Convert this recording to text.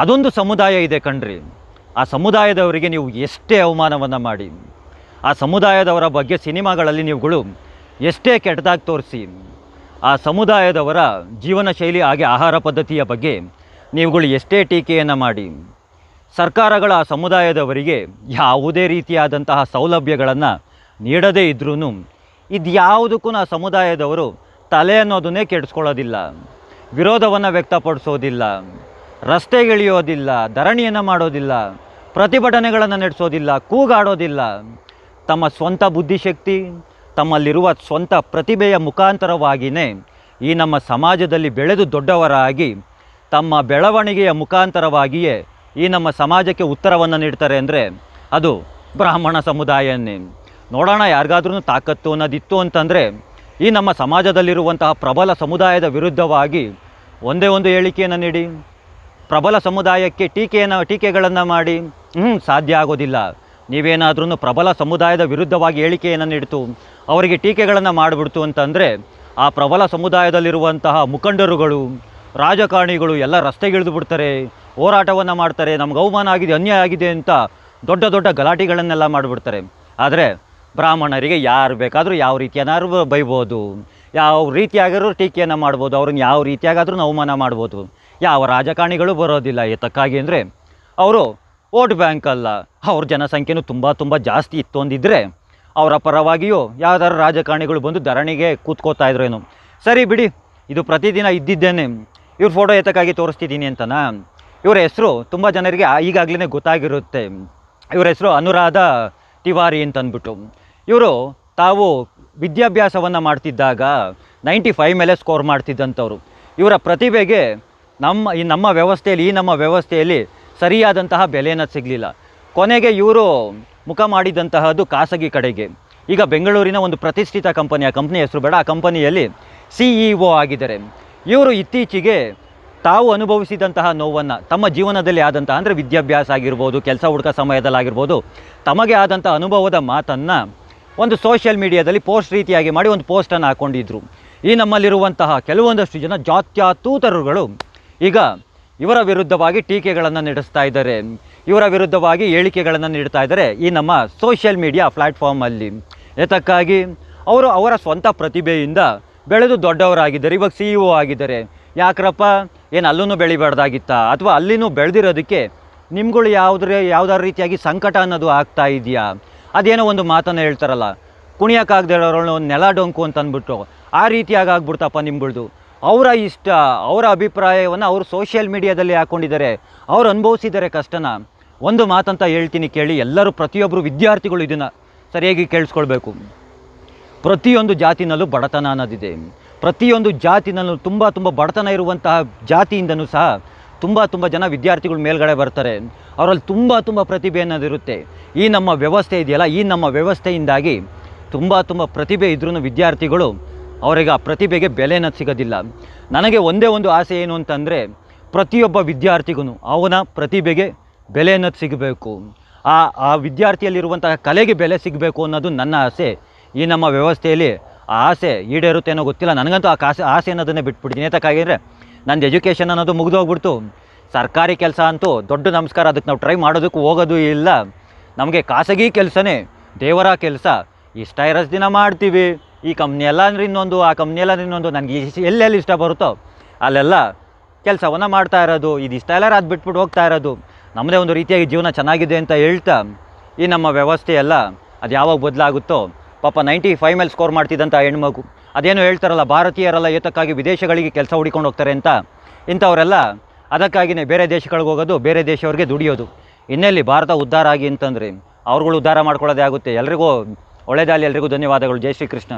ಅದೊಂದು ಸಮುದಾಯ ಇದೆ ಕಣ್ರಿ. ಆ ಸಮುದಾಯದವರಿಗೆ ನೀವು ಎಷ್ಟೇ ಅವಮಾನವನ್ನು ಮಾಡಿ, ಆ ಸಮುದಾಯದವರ ಬಗ್ಗೆ ಸಿನಿಮಾಗಳಲ್ಲಿ ನೀವುಗಳು ಎಷ್ಟೇ ಕೆಟ್ಟದಾಗಿ ತೋರಿಸಿ, ಆ ಸಮುದಾಯದವರ ಜೀವನ ಶೈಲಿ ಹಾಗೆ ಆಹಾರ ಪದ್ಧತಿಯ ಬಗ್ಗೆ ನೀವುಗಳು ಎಷ್ಟೇ ಟೀಕೆಯನ್ನು ಮಾಡಿ, ಸರ್ಕಾರಗಳ ಆ ಸಮುದಾಯದವರಿಗೆ ಯಾವುದೇ ರೀತಿಯಾದಂತಹ ಸೌಲಭ್ಯಗಳನ್ನು ನೀಡದೇ ಇದ್ರೂ ಇದ್ಯಾವುದಕ್ಕೂ ಆ ಸಮುದಾಯದವರು ತಲೆ ಅನ್ನೋದನ್ನೇ ಕೆಡಿಸ್ಕೊಳ್ಳೋದಿಲ್ಲ, ವಿರೋಧವನ್ನು ವ್ಯಕ್ತಪಡಿಸೋದಿಲ್ಲ. ರಸ್ತೆಗಿಳಿಯೋದಿಲ್ಲ, ಧರಣಿಯನ್ನು ಮಾಡೋದಿಲ್ಲ, ಪ್ರತಿಭಟನೆಗಳನ್ನು ನಡೆಸೋದಿಲ್ಲ, ಕೂಗಾಡೋದಿಲ್ಲ. ತಮ್ಮ ಸ್ವಂತ ಬುದ್ಧಿಶಕ್ತಿ, ತಮ್ಮಲ್ಲಿರುವ ಸ್ವಂತ ಪ್ರತಿಭೆಯ ಮುಖಾಂತರವಾಗಿಯೇ ಈ ನಮ್ಮ ಸಮಾಜದಲ್ಲಿ ಬೆಳೆದು ದೊಡ್ಡವರಾಗಿ, ತಮ್ಮ ಬೆಳವಣಿಗೆಯ ಮುಖಾಂತರವಾಗಿಯೇ ಈ ನಮ್ಮ ಸಮಾಜಕ್ಕೆ ಉತ್ತರವನ್ನು ನೀಡ್ತಾರೆ ಅಂದರೆ ಅದು ಬ್ರಾಹ್ಮಣ ಸಮುದಾಯನೇ. ನೋಡೋಣ ಯಾರಿಗಾದ್ರೂ ತಾಕತ್ತು ಅನ್ನೋದಿತ್ತು ಅಂತಂದರೆ, ಈ ನಮ್ಮ ಸಮಾಜದಲ್ಲಿರುವಂತಹ ಪ್ರಬಲ ಸಮುದಾಯದ ವಿರುದ್ಧವಾಗಿ ಒಂದೇ ಒಂದು ಹೇಳಿಕೆಯನ್ನು ನೀಡಿ. ಪ್ರಬಲ ಸಮುದಾಯಕ್ಕೆ ಟೀಕೆಯನ್ನು, ಟೀಕೆಗಳನ್ನು ಮಾಡಿ ಹ್ಞೂ ಸಾಧ್ಯ ಆಗೋದಿಲ್ಲ. ನೀವೇನಾದ್ರೂ ಪ್ರಬಲ ಸಮುದಾಯದ ವಿರುದ್ಧವಾಗಿ ಹೇಳಿಕೆಯನ್ನು ನೀಡ್ತು, ಅವರಿಗೆ ಟೀಕೆಗಳನ್ನು ಮಾಡಿಬಿಡ್ತು ಅಂತಂದರೆ, ಆ ಪ್ರಬಲ ಸಮುದಾಯದಲ್ಲಿರುವಂತಹ ಮುಖಂಡರುಗಳು, ರಾಜಕಾರಣಿಗಳು ಎಲ್ಲ ರಸ್ತೆಗಿಳಿದು ಬಿಡ್ತಾರೆ, ಹೋರಾಟವನ್ನು ಮಾಡ್ತಾರೆ, ನಮ್ಗೆ ಅವಮಾನ ಆಗಿದೆ, ಅನ್ಯಾಯ ಆಗಿದೆ ಅಂತ ದೊಡ್ಡ ದೊಡ್ಡ ಗಲಾಟೆಗಳನ್ನೆಲ್ಲ ಮಾಡಿಬಿಡ್ತಾರೆ. ಆದರೆ ಬ್ರಾಹ್ಮಣರಿಗೆ ಯಾರು ಬೇಕಾದರೂ ಯಾವ ರೀತಿಯನ್ನಾರು ಬೈಬೋದು. ಯಾವ ರೀತಿಯಾಗಿರೋ ಟೀಕೆಯನ್ನು ಮಾಡ್ಬೋದು, ಅವ್ರನ್ನ ಯಾವ ರೀತಿಯಾಗಾದರೂ ಅವಮಾನ ಮಾಡ್ಬೋದು. ಯಾವ ರಾಜಕಾರಣಿಗಳು ಬರೋದಿಲ್ಲ ಏತಕ್ಕಾಗಿ ಅಂದರೆ, ಅವರು ವೋಟ್ ಬ್ಯಾಂಕ್ ಅಲ್ಲ, ಅವ್ರ ಜನಸಂಖ್ಯೆನೂ ತುಂಬ ತುಂಬ ಜಾಸ್ತಿ ಇತ್ತು ಅಂದಿದ್ದರೆ ಅವರ ಪರವಾಗಿಯೂ ಯಾವ್ದಾದ್ರು ರಾಜಕಾರಣಿಗಳು ಬಂದು ಧರಣಿಗೆ ಕೂತ್ಕೋತಾ ಇದ್ರೇನು ಸರಿ ಬಿಡಿ, ಇದು ಪ್ರತಿದಿನ ಇದ್ದಿದ್ದೇನೆ, ಇವ್ರ ಫೋಟೋ ಏತಕ್ಕಾಗಿ ತೋರಿಸ್ತಿದ್ದೀನಿ ಅಂತನಾ? ಇವರ ಹೆಸರು ತುಂಬ ಜನರಿಗೆ ಈಗಾಗಲೇ ಗೊತ್ತಾಗಿರುತ್ತೆ. ಇವರ ಹೆಸರು ಅನುರಾಧ ತಿವಾರಿ ಅಂತಂದ್ಬಿಟ್ಟು ಇವರು ತಾವು ವಿದ್ಯಾಭ್ಯಾಸವನ್ನು ಮಾಡ್ತಿದ್ದಾಗ ನೈಂಟಿ ಫೈವ್ ಮೇಲೆ ಸ್ಕೋರ್ ಮಾಡ್ತಿದ್ದಂಥವ್ರು. ಇವರ ಪ್ರತಿಭೆಗೆ ನಮ್ಮ, ಈ ನಮ್ಮ ವ್ಯವಸ್ಥೆಯಲ್ಲಿ, ಈ ನಮ್ಮ ವ್ಯವಸ್ಥೆಯಲ್ಲಿ ಸರಿಯಾದಂತಹ ಬೆಲೆಯನ್ನು ಸಿಗಲಿಲ್ಲ. ಕೊನೆಗೆ ಇವರು ಮುಖ ಮಾಡಿದಂತಹದ್ದು ಖಾಸಗಿ ಕಡೆಗೆ. ಈಗ ಬೆಂಗಳೂರಿನ ಒಂದು ಪ್ರತಿಷ್ಠಿತ ಕಂಪನಿ, ಆ ಕಂಪ್ನಿ ಹೆಸರು ಬೇಡ, ಆ ಕಂಪನಿಯಲ್ಲಿ ಸಿ ಒ ಆಗಿದ್ದಾರೆ. ಇವರು ಇತ್ತೀಚೆಗೆ ತಾವು ಅನುಭವಿಸಿದಂತಹ ನೋವನ್ನು, ತಮ್ಮ ಜೀವನದಲ್ಲಿ ಆದಂತಹ, ಅಂದರೆ ವಿದ್ಯಾಭ್ಯಾಸ ಆಗಿರ್ಬೋದು, ಕೆಲಸ ಹುಡುಕ ಸಮಯದಲ್ಲಾಗಿರ್ಬೋದು ತಮಗೆ ಆದಂಥ ಅನುಭವದ ಮಾತನ್ನು ಒಂದು ಸೋಷಿಯಲ್ ಮೀಡಿಯಾದಲ್ಲಿ ಪೋಸ್ಟ್ ರೀತಿಯಾಗಿ ಮಾಡಿ ಒಂದು ಪೋಸ್ಟನ್ನು ಹಾಕ್ಕೊಂಡಿದ್ರು ಈ ನಮ್ಮಲ್ಲಿರುವಂತಹ ಕೆಲವೊಂದಷ್ಟು ಜನ ಜಾತ್ಯಾತೂತರುಗಳು ಈಗ ಇವರ ವಿರುದ್ಧವಾಗಿ ಟೀಕೆಗಳನ್ನು ನಡೆಸ್ತಾ ಇದ್ದಾರೆ. ಇವರ ವಿರುದ್ಧವಾಗಿ ಹೇಳಿಕೆಗಳನ್ನು ನೀಡ್ತಾ ಇದ್ದಾರೆ ಈ ನಮ್ಮ ಸೋಷಿಯಲ್ ಮೀಡಿಯಾ ಪ್ಲ್ಯಾಟ್ಫಾರ್ಮಲ್ಲಿ ಏತಕ್ಕಾಗಿ ಅವರು ಅವರ ಸ್ವಂತ ಪ್ರತಿಭೆಯಿಂದ ಬೆಳೆದು ದೊಡ್ಡವರಾಗಿದ್ದಾರೆ. ಇವಾಗ ಸಿ ಇ ಒ ಆಗಿದ್ದಾರೆ. ಯಾಕ್ರಪ್ಪ? ಏನು ಅಲ್ಲೂ ಬೆಳಿಬಾರ್ದಾಗಿತ್ತಾ? ಅಥವಾ ಅಲ್ಲಿನೂ ಬೆಳೆದಿರೋದಕ್ಕೆ ನಿಮ್ಗಳು ಯಾವುದ್ರ ಯಾವುದಾದ್ರು ರೀತಿಯಾಗಿ ಸಂಕಟ ಅನ್ನೋದು ಆಗ್ತಾ ಇದೆಯಾ? ಅದೇನೋ ಒಂದು ಮಾತನ್ನು ಹೇಳ್ತಾರಲ್ಲ ಕುಣಿಯೋಕ್ಕಾಗದಿರೋರನ್ನ ಒಂದು ನೆಲ ಡೊಂಕು ಅಂತ ಅಂದ್ಬಿಟ್ಟು ಆ ರೀತಿಯಾಗಿ ಆಗ್ಬಿಡ್ತಪ್ಪ ನಿಮ್ಗಳ್ದು ಅವರ ಇಷ್ಟ, ಅವರ ಅಭಿಪ್ರಾಯವನ್ನು ಅವರು ಸೋಷಿಯಲ್ ಮೀಡಿಯಾದಲ್ಲಿ ಹಾಕ್ಕೊಂಡಿದ್ದಾರೆ ಅವ್ರು ಅನುಭವಿಸಿದ್ದಾರೆ ಕಷ್ಟನ. ಒಂದು ಮಾತಂತ ಹೇಳ್ತೀನಿ ಕೇಳಿ, ಎಲ್ಲರೂ ಪ್ರತಿಯೊಬ್ಬರು ವಿದ್ಯಾರ್ಥಿಗಳು ಇದನ್ನು ಸರಿಯಾಗಿ ಕೇಳಿಸ್ಕೊಳ್ಬೇಕು. ಪ್ರತಿಯೊಂದು ಜಾತಿನಲ್ಲೂ ಬಡತನ ಅನ್ನೋದಿದೆ. ಪ್ರತಿಯೊಂದು ಜಾತಿನಲ್ಲೂ ತುಂಬ ತುಂಬ ಬಡತನ ಇರುವಂತಹ ಜಾತಿಯಿಂದನೂ ಸಹ ತುಂಬ ತುಂಬ ಜನ ವಿದ್ಯಾರ್ಥಿಗಳು ಮೇಲ್ಗಡೆ ಬರ್ತಾರೆ. ಅವರಲ್ಲಿ ತುಂಬ ತುಂಬ ಪ್ರತಿಭೆ ಅನ್ನೋದಿರುತ್ತೆ. ಈ ನಮ್ಮ ವ್ಯವಸ್ಥೆ ಇದೆಯಲ್ಲ, ಈ ನಮ್ಮ ವ್ಯವಸ್ಥೆಯಿಂದಾಗಿ ತುಂಬ ತುಂಬ ಪ್ರತಿಭೆ ಇದ್ರೂ ವಿದ್ಯಾರ್ಥಿಗಳು ಅವರಿಗೆ ಆ ಪ್ರತಿಭೆಗೆ ಬೆಲೆ ಅನ್ನೋದು ಸಿಗೋದಿಲ್ಲ. ನನಗೆ ಒಂದೇ ಒಂದು ಆಸೆ ಏನು ಅಂತಂದರೆ, ಪ್ರತಿಯೊಬ್ಬ ವಿದ್ಯಾರ್ಥಿಗೂ ಅವನ ಪ್ರತಿಭೆಗೆ ಬೆಲೆ ಅನ್ನೋದು ಸಿಗಬೇಕು. ಆ ಆ ವಿದ್ಯಾರ್ಥಿಯಲ್ಲಿರುವಂತಹ ಕಲೆಗೆ ಬೆಲೆ ಸಿಗಬೇಕು ಅನ್ನೋದು ನನ್ನ ಆಸೆ. ಈ ನಮ್ಮ ವ್ಯವಸ್ಥೆಯಲ್ಲಿ ಆ ಆಸೆ ಈಡೇರುತ್ತೆ ಅನ್ನೋ ಗೊತ್ತಿಲ್ಲ. ನನಗಂತೂ ಆ ಕಾಸೆ, ಆಸೆ ಅನ್ನೋದನ್ನೇ ಬಿಟ್ಬಿಡ್ತೀನಿ ಏತಕ್ಕಾಗಿದ್ರೆ ನಂದು ಎಜುಕೇಷನ್ ಅನ್ನೋದು ಮುಗಿದೋಗ್ಬಿಡ್ತು. ಸರ್ಕಾರಿ ಕೆಲಸ ಅಂತೂ ದೊಡ್ಡ ನಮಸ್ಕಾರ. ಅದಕ್ಕೆ ನಾವು ಟ್ರೈ ಮಾಡೋದಕ್ಕೂ ಹೋಗೋದು ಇಲ್ಲ. ನಮಗೆ ಖಾಸಗಿ ಕೆಲಸನೇ, ದೇವರ ಕೆಲಸ. ಇಷ್ಟ ಇರೋಷ್ಟು ದಿನ ಮಾಡ್ತೀವಿ. ಈ ಕಂಪ್ನಿ ಎಲ್ಲ ಇನ್ನೊಂದು, ಆ ಕಂಪ್ನಿ ಎಲ್ಲ ಇನ್ನೊಂದು. ನನಗೆ ಎಲ್ಲೆಲ್ಲಿ ಇಷ್ಟ ಬರುತ್ತೋ ಅಲ್ಲೆಲ್ಲ ಕೆಲಸವನ್ನು ಮಾಡ್ತಾ ಇರೋದು. ಇದು ಇಷ್ಟ ಎಲ್ಲ ಅದು ಬಿಟ್ಬಿಟ್ಟು ಹೋಗ್ತಾ ಇರೋದು. ನಮ್ಮದೇ ಒಂದು ರೀತಿಯಾಗಿ ಜೀವನ ಚೆನ್ನಾಗಿದೆ ಅಂತ ಹೇಳ್ತಾ, ಈ ನಮ್ಮ ವ್ಯವಸ್ಥೆ ಎಲ್ಲ ಅದು ಯಾವಾಗ ಬದಲಾಗುತ್ತೋ ಪಾಪ ನೈಂಟಿ ಫೈವ್ ಮೇಲೆ ಸ್ಕೋರ್ ಮಾಡ್ತಿದ್ದಂಥ ಹೆಣ್ಮಗು. ಅದೇನು ಹೇಳ್ತಾರಲ್ಲ, ಭಾರತೀಯರೆಲ್ಲ ಏತಕ್ಕಾಗಿ ವಿದೇಶಗಳಿಗೆ ಕೆಲಸ ಹುಡಿಕೊಂಡು ಹೋಗ್ತಾರೆ ಅಂತ. ಇಂಥವರೆಲ್ಲ ಅದಕ್ಕಾಗಿಯೇ ಬೇರೆ ದೇಶಗಳಿಗೆ ಹೋಗೋದು, ಬೇರೆ ದೇಶವ್ರಿಗೆ ದುಡಿಯೋದು. ಇನ್ನೆಲ್ಲಿ ಭಾರತ ಉದ್ಧಾರ ಆಗಿ ಅಂತಂದರೆ, ಅವ್ರುಗಳು ಉದ್ಧಾರ ಮಾಡ್ಕೊಳ್ಳೋದೇ ಆಗುತ್ತೆ. ಎಲ್ರಿಗೂ ಒಳ್ಳೆಯದಾಗಲಿ ಎಲ್ರಿಗೂ ಧನ್ಯವಾದಗಳು. ಜೈ ಶ್ರೀಕೃಷ್ಣ.